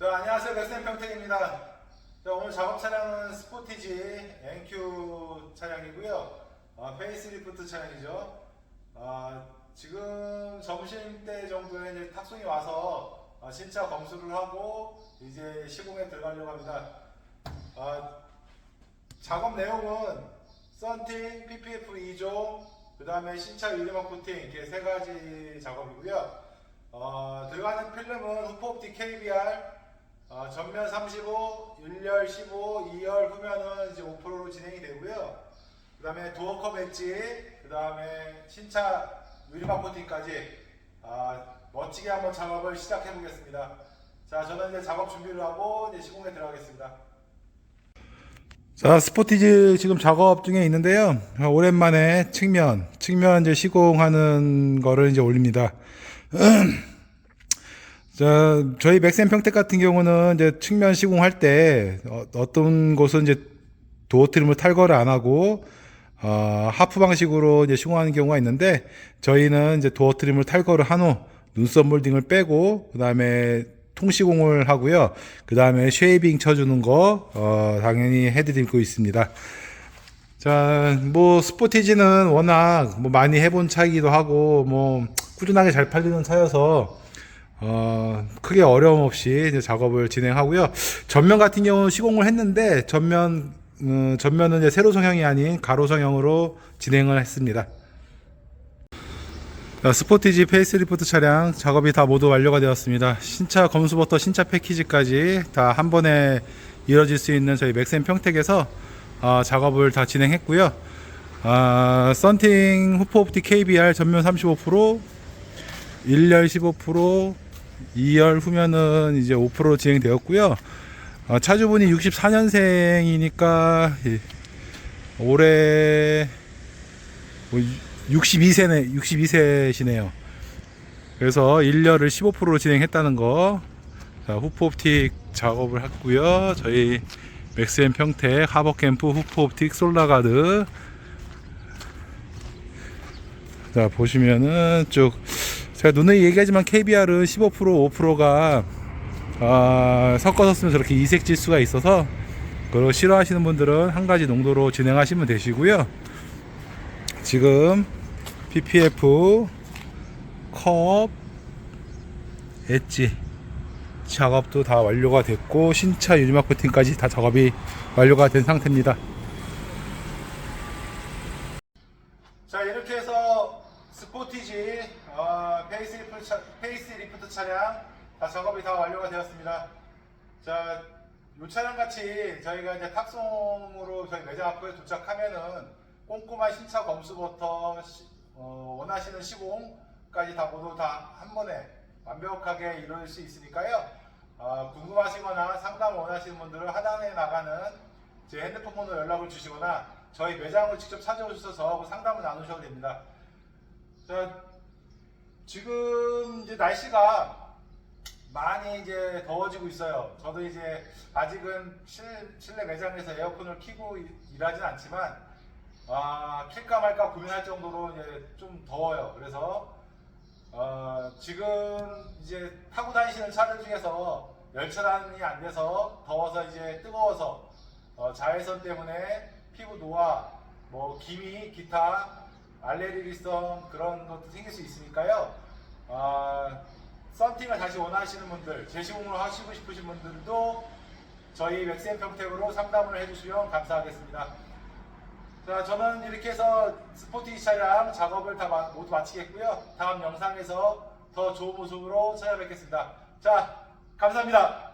자, 안녕하세요. 맥스앤 평택입니다. 자, 오늘 작업 차량은 스포티지 NQ 차량이고요. 아, 페이스리프트 차량이죠. 아, 지금 점심 때 정도에 이제 탁송이 와서 아, 신차 검수를 하고 이제 시공에 들어가려고 합니다. 아, 작업 내용은 썬팅, PPF 2종, 그 다음에 신차 유리막 코팅 이렇게 세 가지 작업이고요. 어, 들어가는 필름은 후폭디 KBR 어, 전면 35, 1열 15, 2열 후면은 이제 5%로 진행이 되고요. 그 다음에 도어컵 엣지, 그 다음에 신차 유리막 코팅까지 아, 멋지게 한번 작업을 시작해 보겠습니다. 자, 저는 이제 작업 준비를 하고 이제 시공에 들어가겠습니다. 자, 스포티지 지금 작업 중에 있는데요. 아, 오랜만에 측면, 측면 이제 시공하는 거를 이제 올립니다. 자, 저희 맥센 평택 같은 경우는 이제 측면 시공할 때 어, 어떤 곳은 이제 도어 트림을 탈거를 안 하고 어, 하프 방식으로 이제 시공하는 경우가 있는데 저희는 이제 도어 트림을 탈거를 한 후 눈썹 몰딩을 빼고 그다음에 통시공을 하고요. 그다음에 쉐이빙 쳐주는 거 어, 당연히 해드리고 있습니다. 자, 뭐 스포티지는 워낙 뭐 많이 해본 차이기도 하고 뭐 꾸준하게 잘 팔리는 차여서 어, 크게 어려움 없이 작업을 진행하고요. 전면 같은 경우는 시공을 했는데 전면 음, 전면은 이제 세로 성형이 아닌 가로 성형으로 진행을 했습니다. 자, 스포티지 페이스리프트 차량 작업이 다 모두 완료가 되었습니다. 신차 검수부터 신차 패키지까지 다 한 번에 이뤄질 수 있는 저희 맥센 평택에서 아, 작업을 다 진행했고요. 아, 썬팅 후프옵틱 KBR 전면 35%, 1열 15%, 2열 후면은 이제 5% 진행되었고요. 어, 차주분이 64년생이니까 올해 뭐 62세네, 62세시네요. 그래서 1열을 15%로 진행했다는 거. 자, 후프옵틱 작업을 했고요. 저희 맥스앤 평택 하버캠프 후프옵틱 솔라가드. 자, 보시면은 쭉 제가 눈에 얘기하지만 KBR은 15% 5%가 아, 섞어서 쓰면 저렇게 이색 질수가 있어서 그걸 싫어하시는 분들은 한 가지 농도로 진행하시면 되시고요. 지금 PPF 컵 엣지 작업도 다 완료가 됐고 신차 유리막 코팅까지 다 작업이 완료가 된 상태입니다. 자 이렇게 해서 스포티지 어, 페이스리프트, 차, 페이스리프트 차량 다 작업이 다 완료가 되었습니다. 자, 이 차량 같이 저희가 이제 탁송으로 저희 매장 앞에 도착하면은 꼼꼼한 신차 검수부터 시- 어, 원하시는 시공까지 다 모두 다 한 번에 완벽하게 이룰 수 있으니까요. 어, 궁금하시거나 상담 원하시는 분들은 하단에 나가는 제 핸드폰 번호 연락을 주시거나 저희 매장을 직접 찾아오셔서 상담을 나누셔도 됩니다. 자, 지금 이제 날씨가 많이 이제 더워지고 있어요. 저도 이제 아직은 실, 실내 매장에서 에어컨을 일- 일하진 않지만 아, 킬까 말까 고민할 정도로 이제 좀 더워요. 그래서 어, 지금 이제 타고 다니시는 차들 중에서 열차란이 안 돼서 더워서 이제 뜨거워서 어, 자외선 때문에 피부 노화, 뭐 기미, 기타 알레르기성 그런 것도 생길 수 있으니까요. 아, 썬팅을 다시 원하시는 분들, 재시공을 하시고 싶으신 분들도 저희 맥스앤 평택으로 상담을 해주시면 감사하겠습니다. 자, 저는 이렇게 해서 스포티 차량 작업을 다 마- 모두 마치겠고요. 다음 영상에서 더 좋은 모습으로 찾아뵙겠습니다. 자, 감사합니다.